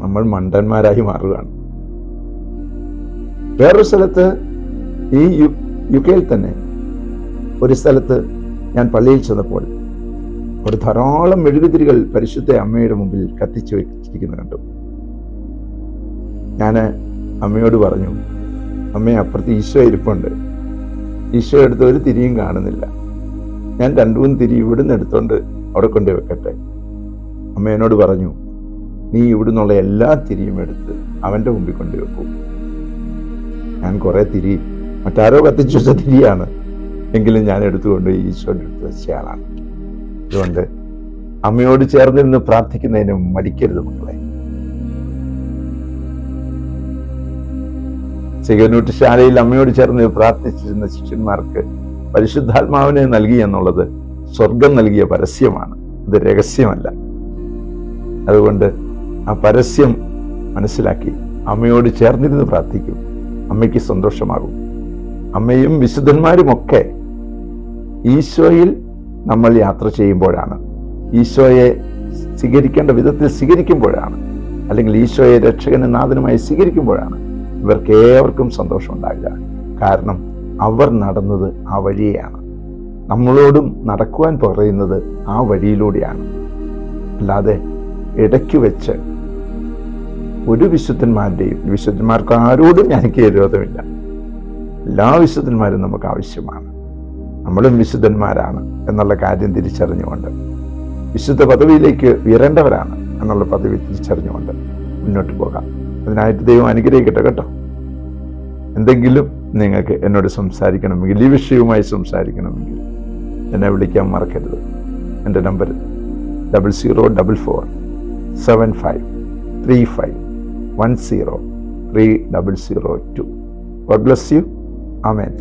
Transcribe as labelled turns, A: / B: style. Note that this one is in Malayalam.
A: നമ്മൾ മണ്ടന്മാരായി മാറുകയാണ്. വേറൊരു സ്ഥലത്ത് ഈ യു കെയിൽ തന്നെ ഒരു സ്ഥലത്ത് ഞാൻ പള്ളിയിൽ ചെന്നപ്പോൾ ഒരു ധാരാളം മെഴുകുതിരികൾ പരിശുദ്ധ അമ്മയുടെ മുമ്പിൽ കത്തിച്ചു വെച്ചിരിക്കുന്നത് കണ്ടു. ഞാൻ അമ്മയോട് പറഞ്ഞു അമ്മയെ അപ്പുറത്ത് ഈശോ ഇരിപ്പുണ്ട്. ഈശോ എടുത്ത് ഒരു തിരിയും കാണുന്നില്ല. ഞാൻ രണ്ടു മൂന്ന് തിരി ഇവിടുന്ന് എടുത്തോണ്ട് അവിടെ കൊണ്ടുപോയി വെക്കട്ടെ? അമ്മ എന്നോട് പറഞ്ഞു നീ ഇവിടുന്നുള്ള എല്ലാ തിരിയും എടുത്ത് അവന്റെ മുമ്പിൽ കൊണ്ടുവെക്കൂ. ഞാൻ കുറേ തിരി മറ്റാരോ കത്തിച്ചു വെച്ച തിരിയാണ് എങ്കിലും ഞാൻ എടുത്തുകൊണ്ട് ഈശോന്റെ അടുത്ത് വെച്ചയാളാണ് അതുകൊണ്ട് അമ്മയോട് ചേർന്നിരുന്ന് പ്രാർത്ഥിക്കുന്നതിന് മടിക്കരുത് മക്കളെ. ചികനൂട്ട് ശാലയിൽ അമ്മയോട് ചേർന്ന് പ്രാർത്ഥിച്ചിരുന്ന ശിഷ്യന്മാർക്ക് പരിശുദ്ധാത്മാവിനെ നൽകി എന്നുള്ളത് സ്വർഗം നൽകിയ പരസ്യമാണ്. അത് രഹസ്യമല്ല. അതുകൊണ്ട് ആ പരസ്യം മനസ്സിലാക്കി. അമ്മയോട് ചേർന്നിരുന്ന് പ്രാർത്ഥിക്കും. അമ്മയ്ക്ക് സന്തോഷമാകും. അമ്മയും വിശുദ്ധന്മാരുമൊക്കെ ഈശോയിൽ നമ്മൾ യാത്ര ചെയ്യുമ്പോഴാണ്. ഈശോയെ സ്വീകരിക്കേണ്ട വിധത്തിൽ സ്വീകരിക്കുമ്പോഴാണ്. അല്ലെങ്കിൽ ഈശോയെ രക്ഷകനും നാഥനുമായി സ്വീകരിക്കുമ്പോഴാണ്. ഇവർക്ക് ഏവർക്കും സന്തോഷമുണ്ടാകുക കാരണം അവർ നടന്നത് ആ വഴിയെയാണ്. നമ്മളോടും നടക്കുവാൻ പറയുന്നത് ആ വഴിയിലൂടെയാണ്. അല്ലാതെ ഇടയ്ക്ക് വെച്ച് ഒരു വിശുദ്ധന്മാരുടെയും വിശുദ്ധന്മാർക്ക് ആരോടും എനിക്ക് വിരോധമില്ല എല്ലാ വിശുദ്ധന്മാരും നമുക്ക് ആവശ്യമാണ്. നമ്മളും വിശുദ്ധന്മാരാണ് എന്നുള്ള കാര്യം തിരിച്ചറിഞ്ഞുകൊണ്ട് വിശുദ്ധ പദവിയിലേക്ക് ഉയരേണ്ടവരാണ് എന്നുള്ള പദവി തിരിച്ചറിഞ്ഞുകൊണ്ട് മുന്നോട്ട് പോകാം. അതിനായിട്ട് ദൈവം അനുഗ്രഹിക്കട്ടെ കേട്ടോ. എന്തെങ്കിലും നിങ്ങൾക്ക് എന്നോട് സംസാരിക്കണമെങ്കിൽ ഈ വിഷയവുമായി സംസാരിക്കണമെങ്കിൽ എന്നെ വിളിക്കാൻ മറക്കരുത്. എന്റെ number double zero double four seven five three five one zero three double zero two God bless you amen